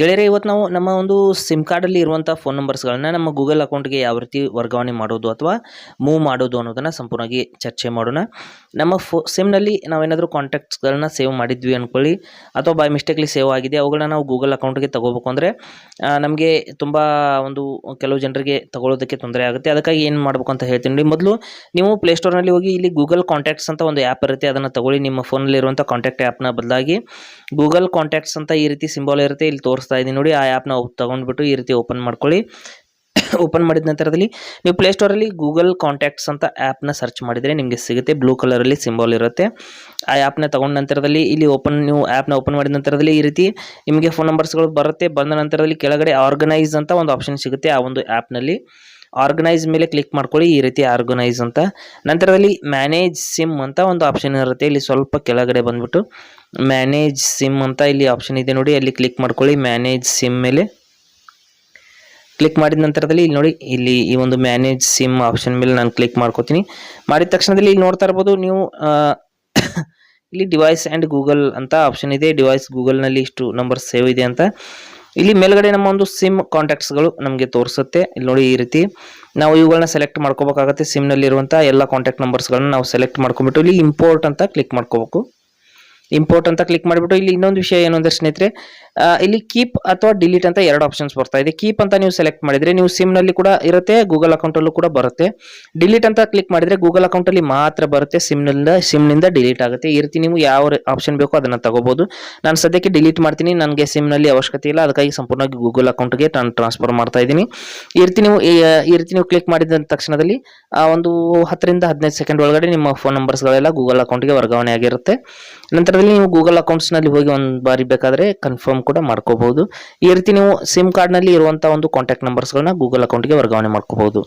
ಗೆಳೆಯರೆ, ಇವತ್ತು ನಾವು ನಮ್ಮ ಒಂದು ಸಿಮ್ ಕಾರ್ಡಲ್ಲಿ ಇರುವಂಥ ಫೋನ್ ನಂಬರ್ಸ್ಗಳನ್ನ ನಮ್ಮ ಗೂಗಲ್ ಅಕೌಂಟ್ಗೆ ಯಾವ ರೀತಿ ವರ್ಗಾವಣೆ ಮಾಡೋದು ಅಥವಾ ಮೂವ್ ಮಾಡೋದು ಅನ್ನೋದನ್ನು ಸಂಪೂರ್ಣವಾಗಿ ಚರ್ಚೆ ಮಾಡೋಣ. ನಮ್ಮ ಫೋ ಸಿಮ್ನಲ್ಲಿ ನಾವೇನಾದರೂ ಕಾಂಟ್ಯಾಕ್ಟ್ಸ್ಗಳನ್ನ ಸೇವ್ ಮಾಡಿದ್ವಿ ಅಂದ್ಕೊಳ್ಳಿ ಅಥವಾ ಬೈ ಮಿಸ್ಟೇಕ್ಲಿ ಸೇವ್ ಆಗಿದೆ, ಅವುಗಳನ್ನ ನಾವು ಗೂಗಲ್ ಅಕೌಂಟ್ಗೆ ತಗೋಬೇಕು ಅಂದರೆ ನಮಗೆ ತುಂಬ ಒಂದು ಕೆಲವು ಜನರಿಗೆ ತಗೊಳ್ಳೋದಕ್ಕೆ ತೊಂದರೆ ಆಗುತ್ತೆ. ಅದಕ್ಕಾಗಿ ಏನು ಮಾಡಬೇಕು ಅಂತ ಹೇಳ್ತೀನಿ ನೋಡಿ. ಮೊದಲು ನೀವು ಪ್ಲೇಸ್ಟೋರ್ನಲ್ಲಿ ಹೋಗಿ ಇಲ್ಲಿ ಗೂಗಲ್ ಕಾಂಟ್ಯಾಕ್ಟ್ಸ್ ಅಂತ ಒಂದು ಆ್ಯಪ್ ಇರುತ್ತೆ, ಅದನ್ನು ತಗೊಳ್ಳಿ. ನಿಮ್ಮ ಫೋನಲ್ಲಿರುವಂಥ ಕಾಂಟ್ಯಾಕ್ಟ್ ಆ್ಯಪ್ನ ಬದಲಾಗಿ ಗೂಗಲ್ ಕಾಂಟ್ಯಾಕ್ಟ್ಸ್ ಅಂತ ಈ ರೀತಿ ಸಿಂಬಲ್ ಇರುತ್ತೆ. ಇಲ್ಲಿ ತೋರಿಸ್ತಾ ಇದ್ದೀನಿ ನೋಡಿ, ಆ ಆ್ಯಪ್ನ ತೊಗೊಂಡ್ಬಿಟ್ಟು ಈ ರೀತಿ ಓಪನ್ ಮಾಡ್ಕೊಳ್ಳಿ. ಓಪನ್ ಮಾಡಿದ ನಂತರದಲ್ಲಿ ನೀವು ಪ್ಲೇಸ್ಟೋರಲ್ಲಿ ಗೂಗಲ್ ಕಾಂಟ್ಯಾಕ್ಟ್ಸ್ ಅಂತ ಆ್ಯಪ್ನ ಸರ್ಚ್ ಮಾಡಿದರೆ ನಿಮಗೆ ಸಿಗುತ್ತೆ. ಬ್ಲೂ ಕಲರಲ್ಲಿ ಸಿಂಬಲ್ ಇರುತ್ತೆ. ಆ ಆ್ಯಪ್ನ ತಗೊಂಡ ನಂತರದಲ್ಲಿ ಇಲ್ಲಿ ಓಪನ್ ನೀವು ಆ್ಯಪ್ನ ಓಪನ್ ಮಾಡಿದ ನಂತರದಲ್ಲಿ ಈ ರೀತಿ ನಿಮಗೆ ಫೋನ್ ನಂಬರ್ಸ್ಗಳು ಬರುತ್ತೆ. ಬಂದ ನಂತರದಲ್ಲಿ ಕೆಳಗಡೆ ಆರ್ಗನೈಸ್ ಅಂತ ಒಂದು ಆಪ್ಷನ್ ಸಿಗುತ್ತೆ ಆ ಒಂದು ಆ್ಯಪ್ನಲ್ಲಿ ಆರ್ಗನೈಸ್ ಮೇಲೆ ಕ್ಲಿಕ್ ಮಾಡ್ಕೊಳ್ಳಿ, ಈ ರೀತಿ ಆರ್ಗನೈಸ್ ಅಂತ. ನಂತರದಲ್ಲಿ ಮ್ಯಾನೇಜ್ ಸಿಮ್ ಅಂತ ಒಂದು ಆಪ್ಷನ್ ಇರುತ್ತೆ. ಇಲ್ಲಿ ಸ್ವಲ್ಪ ಕೆಳಗಡೆ ಬಂದ್ಬಿಟ್ಟು ಮ್ಯಾನೇಜ್ ಸಿಮ್ ಅಂತ ಇಲ್ಲಿ ಆಪ್ಷನ್ ಇದೆ ನೋಡಿ. ಅಲ್ಲಿ ಕ್ಲಿಕ್ ಮಾಡ್ಕೊಳ್ಳಿ ಮ್ಯಾನೇಜ್ ಸಿಮ್ ಮೇಲೆ. ಕ್ಲಿಕ್ ಮಾಡಿದ ನಂತರದಲ್ಲಿ ಇಲ್ಲಿ ನೋಡಿ, ಇಲ್ಲಿ ಈ ಒಂದು ಮ್ಯಾನೇಜ್ ಸಿಮ್ ಆಪ್ಷನ್ ಮೇಲೆ ನಾನು ಕ್ಲಿಕ್ ಮಾಡ್ಕೋತೀನಿ. ಮಾಡಿದ ತಕ್ಷಣದಲ್ಲಿ ಇಲ್ಲಿ ನೋಡ್ತಾ ಇರ್ಬೋದು, ನೀವು ಇಲ್ಲಿ ಡಿವೈಸ್ ಆ್ಯಂಡ್ ಗೂಗಲ್ ಅಂತ ಆಪ್ಷನ್ ಇದೆ. ಡಿವೈಸ್ ಗೂಗಲ್ನಲ್ಲಿ ಇಷ್ಟು ನಂಬರ್ ಸೇವ್ ಇದೆ ಅಂತ. ಇಲ್ಲಿ ಮೇಲ್ಗಡೆ ನಮ್ಮ ಒಂದು ಸಿಮ್ ಕಾಂಟ್ಯಾಕ್ಟ್ಸ್ಗಳು ನಮಗೆ ತೋರಿಸುತ್ತೆ. ಇಲ್ಲಿ ನೋಡಿ ಈ ರೀತಿ ನಾವು ಇವುಗಳನ್ನ ಸೆಲೆಕ್ಟ್ ಮಾಡ್ಕೋಬೇಕಾಗತ್ತೆ. ಸಿಮ್ನಲ್ಲಿ ಎಲ್ಲಾ ಎಲ್ಲ ಕಾಂಟ್ಯಾಕ್ಟ್ ನಂಬರ್ಸ್ಗಳನ್ನ ನಾವು ಸೆಲೆಕ್ಟ್ ಮಾಡ್ಕೊಂಬಿಟ್ಟು ಇಲ್ಲಿ ಇಂಪೋರ್ಟ್ ಅಂತ ಕ್ಲಿಕ್ ಮಾಡ್ಕೋಬೇಕು. ಇಂಪೋರ್ಟ್ ಅಂತ ಕ್ಲಿಕ್ ಮಾಡಿಬಿಟ್ಟು ಇಲ್ಲಿ ಇನ್ನೊಂದು ವಿಷಯ ಏನು ಅಂದ್ರೆ ಸ್ನೇಹಿತರೆ ಇಲ್ಲಿ ಕೀಪ್ ಅಥವಾ ಡಿಲೀಟ್ ಅಂತ ಎರಡು ಆಪ್ಷನ್ಸ್ ಬರ್ತಾ ಇದೆ. ಕೀಪ್ ಅಂತ ನೀವು ಸೆಲೆಕ್ಟ್ ಮಾಡಿದ್ರೆ ನೀವು ಸಿಮ್ನಲ್ಲಿ ಕೂಡ ಇರುತ್ತೆ ಗೂಗಲ್ ಅಕೌಂಟಲ್ಲೂ ಕೂಡ ಬರುತ್ತೆ. ಡಿಲೀಟ್ ಅಂತ ಕ್ಲಿಕ್ ಮಾಡಿದ್ರೆ ಗೂಗಲ್ ಅಕೌಂಟಲ್ಲಿ ಮಾತ್ರ ಬರುತ್ತೆ ಸಿಮ್ನಿಂದ ಸಿಮ್ನಿಂದ ಡಿಲೀಟ್ ಆಗುತ್ತೆ. ಈ ರೀತಿ ನೀವು ಯಾವ ಆಪ್ಷನ್ ಬೇಕೋ ಅದನ್ನು ತಗೋಬಹುದು ನಾನು ಸದ್ಯಕ್ಕೆ ಡಿಲೀಟ್ ಮಾಡ್ತೀನಿ, ನನಗೆ ಸಿಮ್ನಲ್ಲಿ ಅವಶ್ಯಕತೆ ಇಲ್ಲ, ಅದಕ್ಕಾಗಿ ಸಂಪೂರ್ಣವಾಗಿ ಗೂಗಲ್ ಅಕೌಂಟ್ಗೆ ನಾನು ಟ್ರಾನ್ಸ್ಫರ್ ಮಾಡ್ತಾ ಇದ್ದೀನಿ. ಈ ರೀತಿ ನೀವು, ಈ ರೀತಿ ನೀವು ಕ್ಲಿಕ್ ಮಾಡಿದ ತಕ್ಷಣದಲ್ಲಿ ಒಂದು ಹತ್ತರಿಂದ ಹದಿನೈದು ಸೆಕೆಂಡ್ ಒಳಗಡೆ ನಿಮ್ಮ ಫೋನ್ ನಂಬರ್ಸ್ಗಳೆಲ್ಲ ಗೂಗಲ್ ಅಕೌಂಟ್ಗೆ ವರ್ಗಾವಣೆ ಆಗಿರುತ್ತೆ. ನಂತರದಲ್ಲಿ ನೀವು ಗೂಗಲ್ ಅಕೌಂಟ್ಸ್ನಲ್ಲಿ ಹೋಗಿ ಒಂದು ಬಾರಿ ಬೇಕಾದರೆ ಕನ್ಫರ್ಮ್ ಕೂಡ ಮಾಡ್ಕೋಬಹುದು. ಈ ರೀತಿ ನೀವು ಸಿಮ್ ಕಾರ್ಡ್ನಲ್ಲಿ ಇರುವಂಥ ಒಂದು ಕಾಂಟ್ಯಾಕ್ಟ್ ನಂಬರ್ಸ್ಗಳನ್ನ ಗೂಗಲ್ ಅಕೌಂಟ್ಗೆ ವರ್ಗಾವಣೆ ಮಾಡ್ಕೋಬಹುದು.